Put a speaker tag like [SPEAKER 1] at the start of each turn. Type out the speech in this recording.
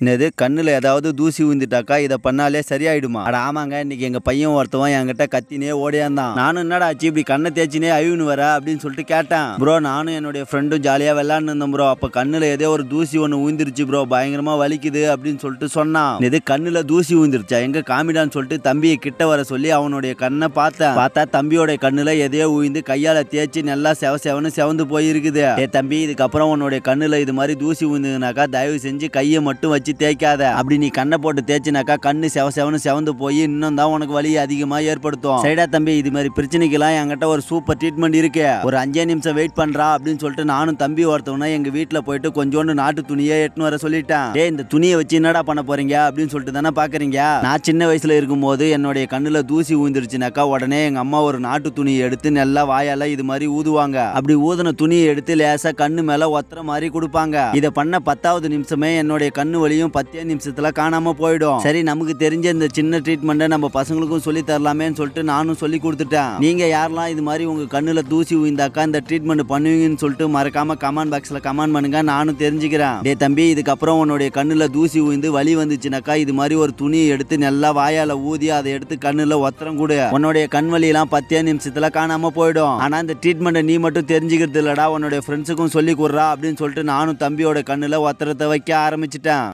[SPEAKER 1] என்னது கண்ணில் ஏதாவது தூசி விழுந்துட்டாக்கா இதை பண்ணாலே சரியாயிடுமா? அட ஆமாங்க இன்னைக்கு எங்கள் பையன் ஒருத்தவன் என்கிட்ட கத்தினே ஓடியாந்தான். நானும் என்னடா ஆச்சு இப்படி கண்ணை தேய்ச்சினே அழிவுன்னு வர அப்படின்னு சொல்லிட்டு கேட்டேன். ப்ரோ நானும் என்னுடைய ஃப்ரெண்டும் ஜாலியாக விளாண்டு இருந்தேன் ப்ரோ. அப்போ கண்ணில் ஏதோ ஒரு தூசி ஒன்று ஊந்திருச்சு ப்ரோ. பயங்கரமாக வலிக்குது அப்படின்னு சொல்லிட்டு சொன்னான். இது கண்ணில் தூசி ஊந்திருச்சா எங்கே காமிடான்னு சொல்லிட்டு தம்பியை கிட்ட வர சொல்லி அவனுடைய கண்ணை பார்த்தேன். பார்த்தா தம்பியோடைய கண்ணில் எதையோ ஊய்ந்து கையால் தேய்ச்சி நல்லா செவ செவனு செவந்து போயிருக்குது. ஏ தம்பி இதுக்கப்புறம் உன்னுடைய கண்ணில் இது மாதிரி தூசி ஊந்துனாக்கா தயவு செஞ்சு கையை மட்டும் வச்சு தேய்க்காத. அப்படி நீ கண்ணை போட்டு தேய்ச்சினாக்கா கண்ணு செவ செவனு செவந்து போய் இன்னும் தான் உனக்கு வலி அதிகமா ஏற்படுத்தும். சைடா தம்பி இது மாதிரி பிரச்சனைக்கெல்லாம் என்கிட்ட ஒரு சூப்பர் ட்ரீட்மெண்ட் இருக்கு. ஒரு அஞ்சே நிமிஷம் வெயிட் பண்றா அப்படின்னு சொல்லிட்டு நானும் தம்பி ஒருத்தவனா எங்க வீட்டுல போயிட்டு கொஞ்சோண்டு நாட்டு துணியே எட்டுன்னு வர சொல்லிட்டேன். ஏ இந்த துணியை வச்சு என்னடா பண்ண போறீங்க அப்படின்னு சொல்லிட்டு தானே பாக்குறீங்க. நான் சின்ன வயசுல இருக்கும்போது என்னுடைய கண்ணுல தூசி ஊந்துருச்சுனாக்கா உடனே எங்க அம்மா ஒரு நாட்டு துணியை எடுத்து நல்லா வாயால இது மாதிரி ஊதுவாங்க. அப்படி ஊதுன துணியை எடுத்து லேசா கண்ணு மேல ஒத்துற மாதிரி கொடுப்பாங்க. இதை பண்ண பத்தாவது நிமிஷமே என்னுடைய கண்ணு வலியும் பத்தே நிமிஷத்துல காணாம போயிடும். சரி நமக்கு தெரிஞ்ச இந்த சின்ன ட்ரீட்மெண்ட்டை நம்ம பசங்களுக்கும் சொல்லி தரலாமேன்னு சொல்லிட்டு நானும் சொல்லி கொடுத்துட்டேன். நீங்க யாரெல்லாம் இது மாதிரி உங்க கண்ணுல தூசி உயிந்தாக்கா இந்த ட்ரீட்மெண்ட் பண்ணுவீங்கன்னு சொல்லிட்டு மறக்காம கமெண்ட் பாக்ஸ்ல கமெண்ட் பண்ணுங்க நானும் தெரிஞ்சுக்கிறேன். டே தம்பி இதுக்கப்புறம் உன்னுடைய கண்ணுல தூசி உயிந்து வலி வந்துச்சுனாக்கா இது மாதிரி ஒரு துணியை எடுத்து நல்லா வாயால ஊதி அதை எடுத்து கண்ணுல ஒத்தரம் கொடு. உன்னுடைய கண் வலி எல்லாம் பத்தே நிமிஷத்துல காணாம போயிடும். ஆனா இந்த ட்ரீட்மெண்ட்டை நீ மட்டும் தெரிஞ்சுக்கிறது இல்லடா உன்னுடைய ஃப்ரெண்ட்ஸுக்கும் சொல்லி கொடுறா அப்படின்னு சொல்லிட்டு நானும் தம்பியோட கண்ணுல ஒத்தரத்தை வைக்க ஆரம்பிச்சிட்டேன்.